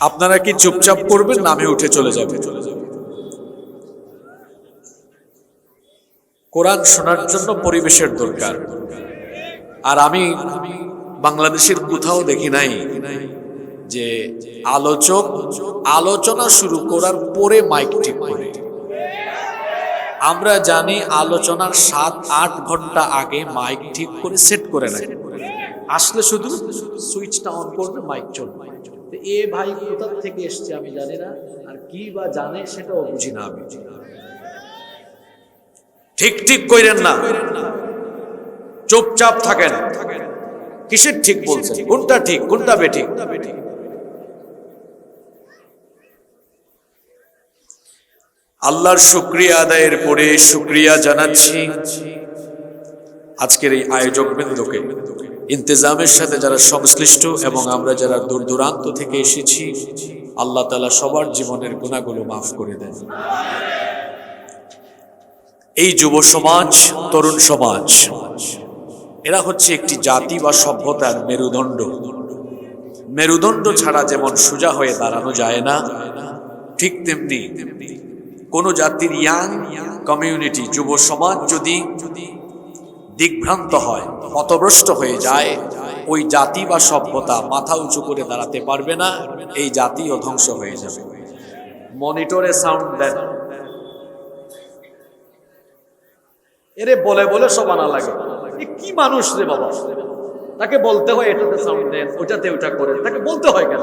আপনারা কি চুপচাপ করবেন নামে উঠে চলে যাবে? চলে যাবে কোরআন শোনার জন্য পরিবেশের দরকার। আর আমি বাংলাদেশের কোথাও দেখি নাই যে আলোচক আলোচনা শুরু করার পরে মাইক ঠিক করে। আমরা জানি আলোচনার সাত, আট ঘণ্টা আগে মাইক ঠিক করে সেট করে নেয়। আসলে শুধু সুইচটা অন করবে মাইক চলবে। এ ভাই কোথা থেকে এসছে আমি জানি না আর কি বা জানে সেটাও বুঝি না আমি। ঠিক ঠিক কইরেন না। চুপচাপ থাকেন। কিসের ঠিক বলছেন? কোনটা ঠিক কোনটা বেঠিক? আল্লাহর শুক্রিয়া আদায়ের পরে শুক্রিয়া জানাচ্ছি। আজকের এই আয়োজক বৃন্দকে। ইন্তজামের সাথে যারা সংশ্লিষ্ট এবং আমরা যারা দূর দূরান্ত থেকে এসেছি, আল্লাহ তালা সবার জীবনের গুণাগুলো মাফ করে দেন। এই যুব সমাজ, তরুণ সমাজ, এরা হচ্ছে একটি জাতি বা সভ্যতার মেরুদণ্ড। মেরুদণ্ড ছাড়া যেমন সোজা হয়ে দাঁড়ানো যায় না, ঠিক তেমনি কোন জাতির ইয়াং কমিউনিটি, যুব সমাজ যদি দিগ্ভ্রান্ত হয়, পথভ্রষ্ট হয়ে যায়। ওই জাতি বা সভ্যতা মাথা উঁচু করে দাঁড়াতে পারবে না, এই জাতিও ধ্বংস হয়ে যাবে। মনিটরে সাউন্ড দেন। এরে বলে বলে সব আনা লাগে। কি মানুষ রে বাবা? তাকে বলতে হয় এটাতে সাউন্ড দেন ওটাতে ওটা করেন। তাকে বলতে হয় কেন?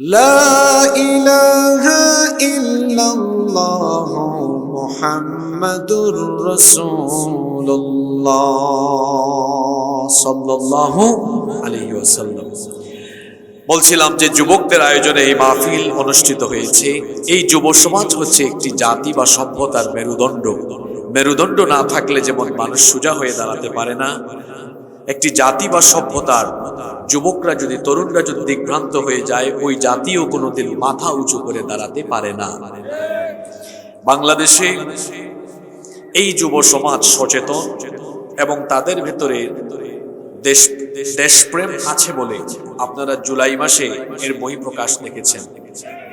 لا إله إلا الله محمد رسول الله صلى الله আলাইহি ওয়াসাল্লাম বলছিলাম যে যুবকদের আয়োজনে এই মাহফিল অনুষ্ঠিত হয়েছে এই যুব সমাজ হচ্ছে একটি জাতি বা সভ্যতার মেরুদণ্ড মেরুদণ্ড না থাকলে যেমন মানুষ সোজা হয়ে দাঁড়াতে পারে না একটি জাতি বা সভ্যতার যুবকরা যদি, তরুণরা যদি দিগ্ভ্রান্ত হয়ে যায়, ওই জাতিও কোনোদিন মাথা উঁচু করে দাঁড়াতে পারে না। বাংলাদেশে এই যুব সমাজ সচেতন এবং তাদের ভেতরে দেশ, দেশপ্রেম আছে বলে আপনারা জুলাই মাসে এর বহিঃপ্রকাশ দেখেছেন।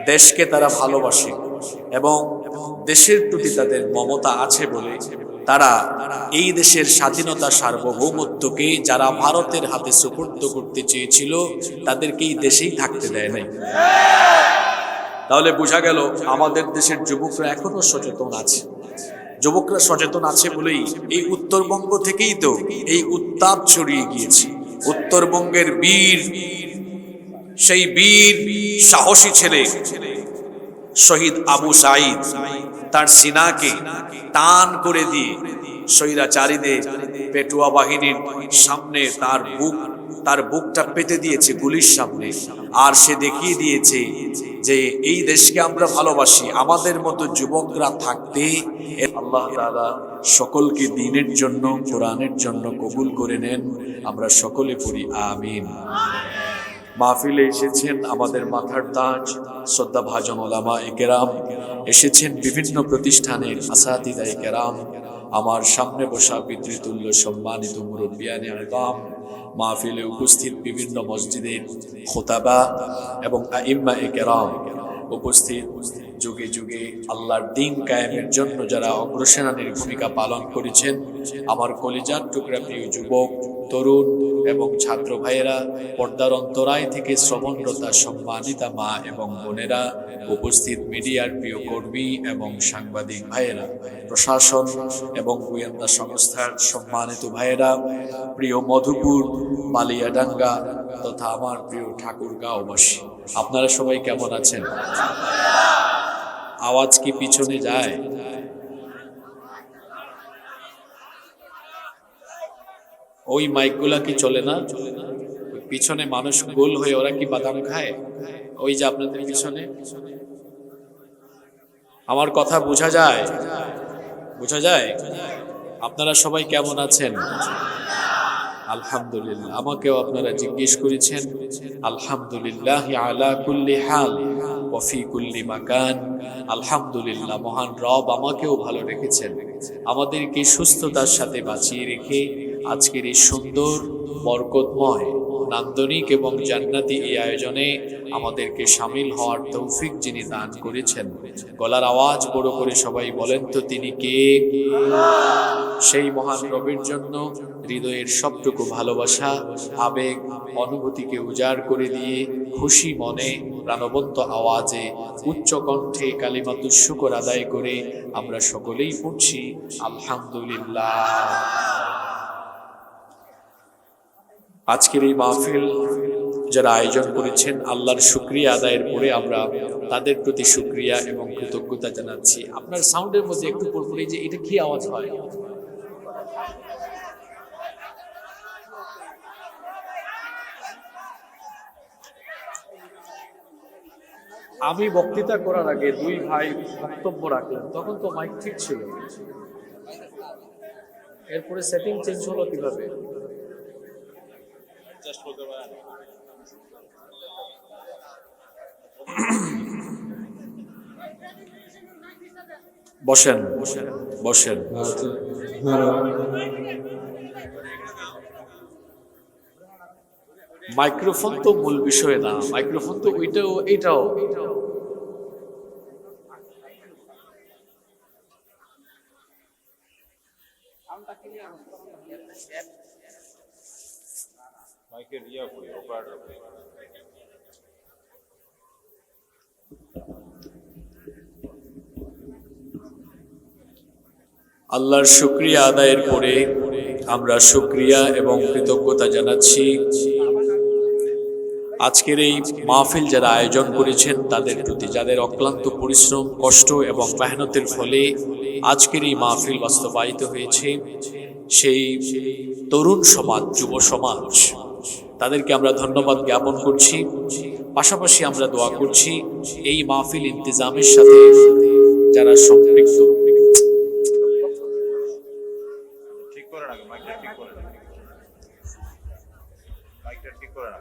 দেশকে তারা ভালোবাসে এবং দেশের প্রতি তাদের মমতা আছে বলে তারা এই দেশের স্বাধীনতা সার্বভৌমত্বকে যারা ভারতের হাতে সুপর্দ করতে চেয়েছিল তাদেরকে এই দেশেই থাকতে দেয় নাই। তাহলে বোঝা গেল আমাদের দেশের যুবকরা এখনও সচেতন আছে। যুবকরা সচেতন আছে বলেই এই উত্তরবঙ্গ থেকেই তো এই উত্তাপ ছড়িয়ে গিয়েছে। উত্তরবঙ্গের বীর, সেই বীর সাহসী ছেলে শহীদ আবু সাইদ তার সিনাকে টান করে দিয়ে স্বৈরাচারীদের পেটুয়া বাহিনীর সামনে তার বুক, তার বুকটা পেতে দিয়েছে গুলির সামনে। আর সে দেখিয়ে দিয়েছে যে এই দেশকে আমরা ভালোবাসি, আমাদের মতো যুবকরা থাকতে আল্লাহ সকলকে দিনের জন্য, কোরআনের জন্য কবুল করে নেন। আমরা সকলে পড়ি, আমিন। মাহফিলে এসেছেন আমাদের মাথার তাজ শ্রদ্ধা ভাজন ওলামা একেরাম এসেছেন বিভিন্ন প্রতিষ্ঠানের আসাদিদা একেরাম আমার সামনে বসা পিতৃতুল্য সম্মানিত মুরব্বিয়ানে আগাম মাহফিলে উপস্থিত বিভিন্ন মসজিদের খোতাবা এবং আইম্মা একেরাম উপস্থিত যুগে যুগে আল্লাহর দিন কায়েমের জন্য যারা অগ্রসেনানির ভূমিকা পালন করেছেন, আমার কলিজার টুকরা প্রিয় যুবক তরুণ এবং ছাত্র ভাইয়েরা, পর্দার অন্তরায় থেকে শ্রবণরতা সম্মানিতা মা এবং বোনেরা, উপস্থিত মিডিয়ার প্রিয় কর্মী এবং সাংবাদিক ভাইয়েরা, প্রশাসন এবং গোয়েন্দা সংস্থার সম্মানিত ভাইয়েরা, প্রিয় মধুপুর, মালিয়াডাঙ্গা তথা আমার প্রিয় ঠাকুরগাঁওবাসী, আপনারা সবাই কেমন আছেন? আওয়াজ কি পিছনে যায়? ওই মাইকগুলা কি চলে না? পিছনে মানুষ গোল হয়ে ওরা কি বাদাম খায়? ওই যে আপনাদের পিছনে। আমার কথা বোঝা যায়? বোঝা যায়? আপনারা সবাই কেমন আছেন? আলহামদুলিল্লাহ। আমাকেও আপনারা জিজ্ঞেস করেছেন, আলহামদুলিল্লাহ আলা কুল্লি হাল ওফি কুল্লি মাকান। আলহামদুলিল্লাহ, মহান রব আমাকেও ভালো রেখেছেন। আমাদেরকে সুস্থতার সাথে বাঁচিয়ে রেখে আজকের এই সুন্দর, বরকতময়, নান্দনিক এবং জান্নাতি এই আয়োজনে আমাদেরকে সামিল হওয়ার তৌফিক যিনি দান করেছেন। গলার আওয়াজ বড় করে সবাই বলেন তো তিনি কে? সেই মহান রবের জন্য হৃদয়ের সবটুকু ভালোবাসা, আবেগ, অনুভূতিকে উজাড় করে দিয়ে খুশি মনে প্রাণবন্ত আওয়াজে উচ্চ কণ্ঠে কালিমাতুর শুকর আদায় করে আমরা সকলেই পড়ছি, আলহামদুলিল্লাহ। আজকের এই মাহফিল যারা আয়োজন করেছেন, আল্লাহর শুক্রিয়া আদায়ের পরে আমরা তাদের প্রতি শুক্রিয়া এবং কৃতজ্ঞতা জানাচ্ছি। আপনার সাউন্ডের মধ্যে একটু পরপরই যে এটা কি আওয়াজ হয়? আমি বক্তৃতা করার আগে দুই ভাই বক্তব্য রাখলাম তখন তো মাইক ঠিক ছিল। এরপরে সেটিং চেঞ্জ হলো কীভাবে? বসেন বসেন বসেন। মাইক্রোফোন তো মূল বিষয় না মাইক্রোফোন তো ওইটাও এটাও মাইকের ইয়া করি, অপারেটর আল্লাহর শুক্রিয়া আদায়ের পরে আমরা শুক্রিয়া এবং কৃতজ্ঞতা জানাচ্ছি। আজকের এই মাহফিল যারা আয়োজন করেছেন, তাদের প্রতি যাদের অক্লান্ত পরিশ্রম, কষ্ট এবং মেহনতের ফলে আজকের এই মাহফিল বাস্তবায়িত হয়েছে। সেই তরুণ সমাজ, যুব সমাজ। তাদেরকে আমরা ধন্যবাদ জ্ঞাপন করছি। পাশাপাশি আমরা দোয়া করছি এই মাহফিল ইন্তজামের সাথে যারা সম্পৃক্ত।